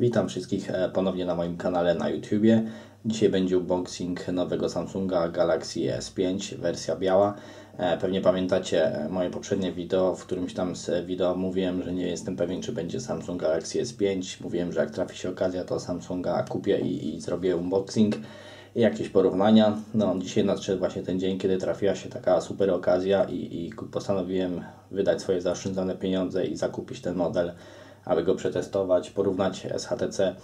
Witam wszystkich e, ponownie na moim kanale na YouTubie. Dzisiaj będzie unboxing nowego Samsunga Galaxy S5, wersja biała. E, pewnie pamiętacie e, moje poprzednie wideo, w którymś tam z wideo mówiłem, że nie jestem pewien, czy będzie Samsung Galaxy S5. Mówiłem, że jak trafi się okazja, to Samsunga kupię i, i zrobię unboxing i jakieś porównania. No, dzisiaj nadszedł właśnie ten dzień, kiedy trafiła się taka super okazja i, i postanowiłem wydać swoje zaoszczędzone pieniądze i zakupić ten model aby go przetestować, porównać z HTC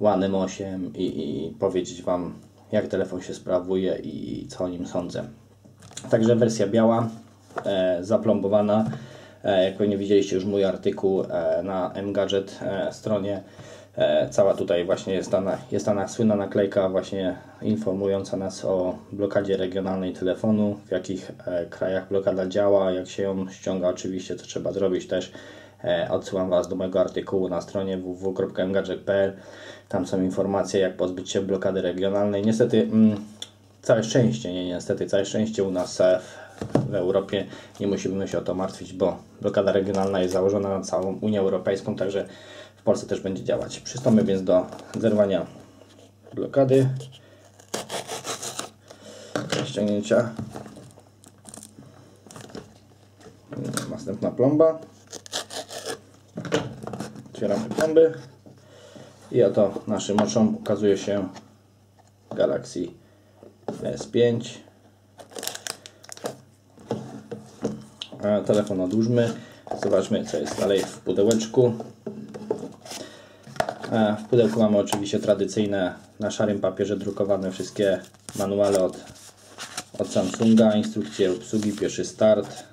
One M8 i, i powiedzieć Wam, jak telefon się sprawuje i co o nim sądzę. Także wersja biała, e, zaplombowana. E, jak pewnie widzieliście już mój artykuł e, na mgadget e, stronie, e, cała tutaj właśnie jest ta, jest ta słynna naklejka właśnie informująca nas o blokadzie regionalnej telefonu, w jakich e, krajach blokada działa, jak się ją ściąga oczywiście, co trzeba zrobić też odsyłam Was do mojego artykułu na stronie www.mgadget.pl. Tam są informacje, jak pozbyć się blokady regionalnej. Niestety, mm, całe szczęście, nie niestety, całe szczęście u nas e, w Europie nie musimy się o to martwić, bo blokada regionalna jest założona na całą Unię Europejską, także w Polsce też będzie działać. Przystąpię więc do zerwania blokady, ściągnięcia. Następna plomba. Otwieramy plomby i oto naszym oczom ukazuje się Galaxy S5 telefon odłóżmy. Zobaczmy co jest dalej w pudełeczku. W pudełku mamy oczywiście tradycyjne na szarym papierze drukowane wszystkie manuale od, od Samsunga, instrukcje obsługi, pierwszy start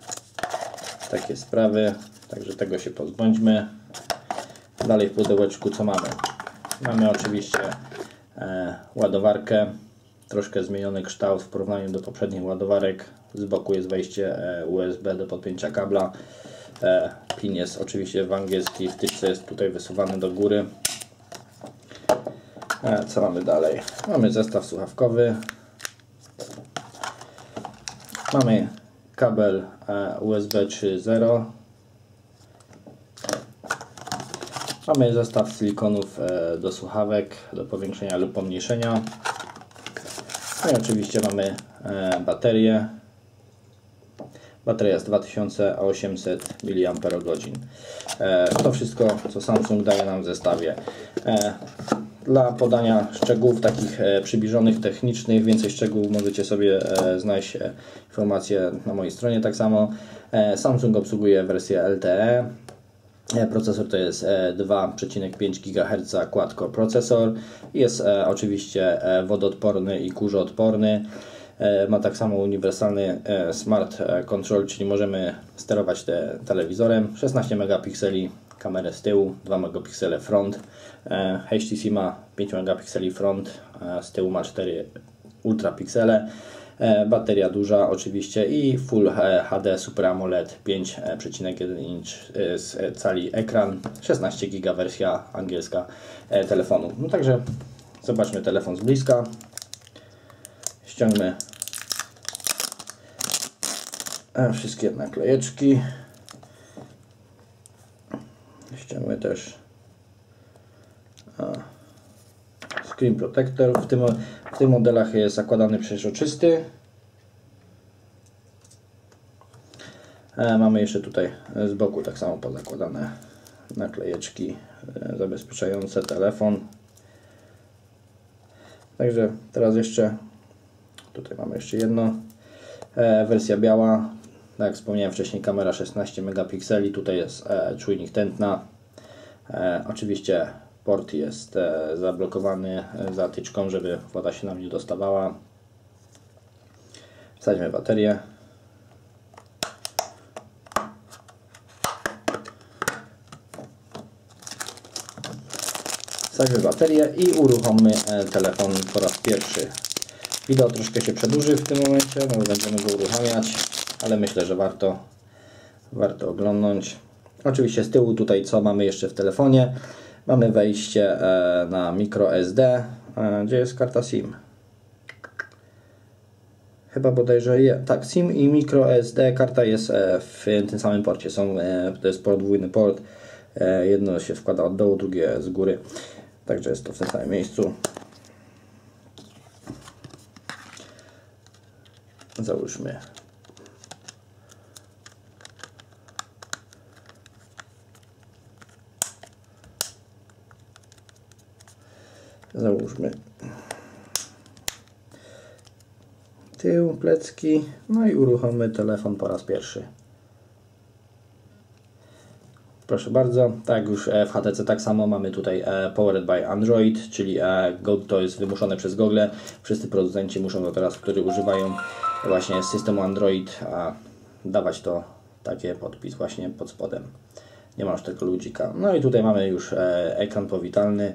takie sprawy, także tego się pozbądźmy Dalej w pudełeczku co mamy? Mamy oczywiście e, ładowarkę, troszkę zmieniony kształt w porównaniu do poprzednich ładowarek. Z boku jest wejście e, USB do podpięcia kabla. E, pin jest oczywiście w angielski, wtyczce jest tutaj wysuwany do góry. E, co mamy dalej? Mamy zestaw słuchawkowy. Mamy kabel e, USB 3.0 Mamy zestaw silikonów e, do słuchawek, do powiększenia lub pomniejszenia. No i oczywiście mamy e, baterię. Bateria jest 2800 mAh. To wszystko, co Samsung daje nam w zestawie. E, dla podania szczegółów takich przybliżonych, technicznych, więcej szczegółów możecie sobie znaleźć informacje na mojej stronie. Tak samo Samsung obsługuje wersję LTE E, procesor to jest 2,5 GHz quad-core procesor. Jest e, oczywiście e, wodoodporny i kurzoodporny. Ma tak samo uniwersalny Smart Control, czyli możemy sterować te telewizorem. 16 megapikseli kamerę z tyłu, 2 megapiksele front. HTC ma 5 megapikseli front, z tyłu ma 4 ultrapiksele. E, bateria duża oczywiście i Full HD Super AMOLED 5,1 inch e, z e, cali ekran, 16 GB wersja angielska telefonu. No także zobaczmy telefon z bliska. Ściągnę wszystkie naklejeczki. Ściągnę też screen protector. W tym, w tych modelach jest zakładany przeźroczysty. E, mamy jeszcze tutaj z boku tak samo pozakładane naklejeczki e, zabezpieczające telefon. Także teraz jeszcze tutaj mamy jeszcze jedno. E, wersja biała. Tak jak wspomniałem wcześniej, kamera 16 megapikseli. Tutaj jest czujnik tętna. Oczywiście Port jest e, zablokowany e, zatyczką, żeby woda się nam nie dostawała. Wsadźmy baterię. Wsadźmy baterię i uruchommy e, telefon po raz pierwszy. Wideo troszkę się przedłuży w tym momencie, no będziemy go uruchamiać, ale myślę, że warto, warto oglądnąć. Oczywiście z tyłu tutaj co mamy jeszcze w telefonie. Mamy wejście e, na microSD. E, gdzie jest karta SIM? Chyba bodajże je, tak, SIM i microSD karta jest e, w tym samym porcie. Są, to jest podwójny port. Jedno się wkłada od dołu, drugie z góry. Także jest to w tym samym miejscu. Załóżmy. Załóżmy tył, plecki, no i uruchommy telefon po raz pierwszy. Proszę bardzo, tak już e, w HTC tak samo mamy tutaj e, Powered by Android, czyli e, to jest wymuszone przez Google. Wszyscy producenci muszą to teraz, którzy używają właśnie systemu Android, dawać to takie podpis właśnie pod spodem. Nie ma już tego ludzika. No i tutaj mamy już ekran powitalny.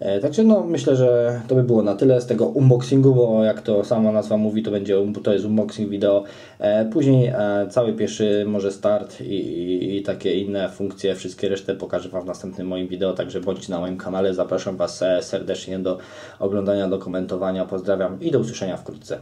E, także no, myślę, że to by było na tyle z tego unboxingu, bo jak to sama nazwa mówi, to będzie to jest unboxing wideo. E, później e, cały pierwszy może start i, i, i, takie inne funkcje, wszystkie resztę pokażę Wam w następnym moim wideo, także bądźcie na moim kanale. Zapraszam Was serdecznie do oglądania, do komentowania. Pozdrawiam i do usłyszenia wkrótce.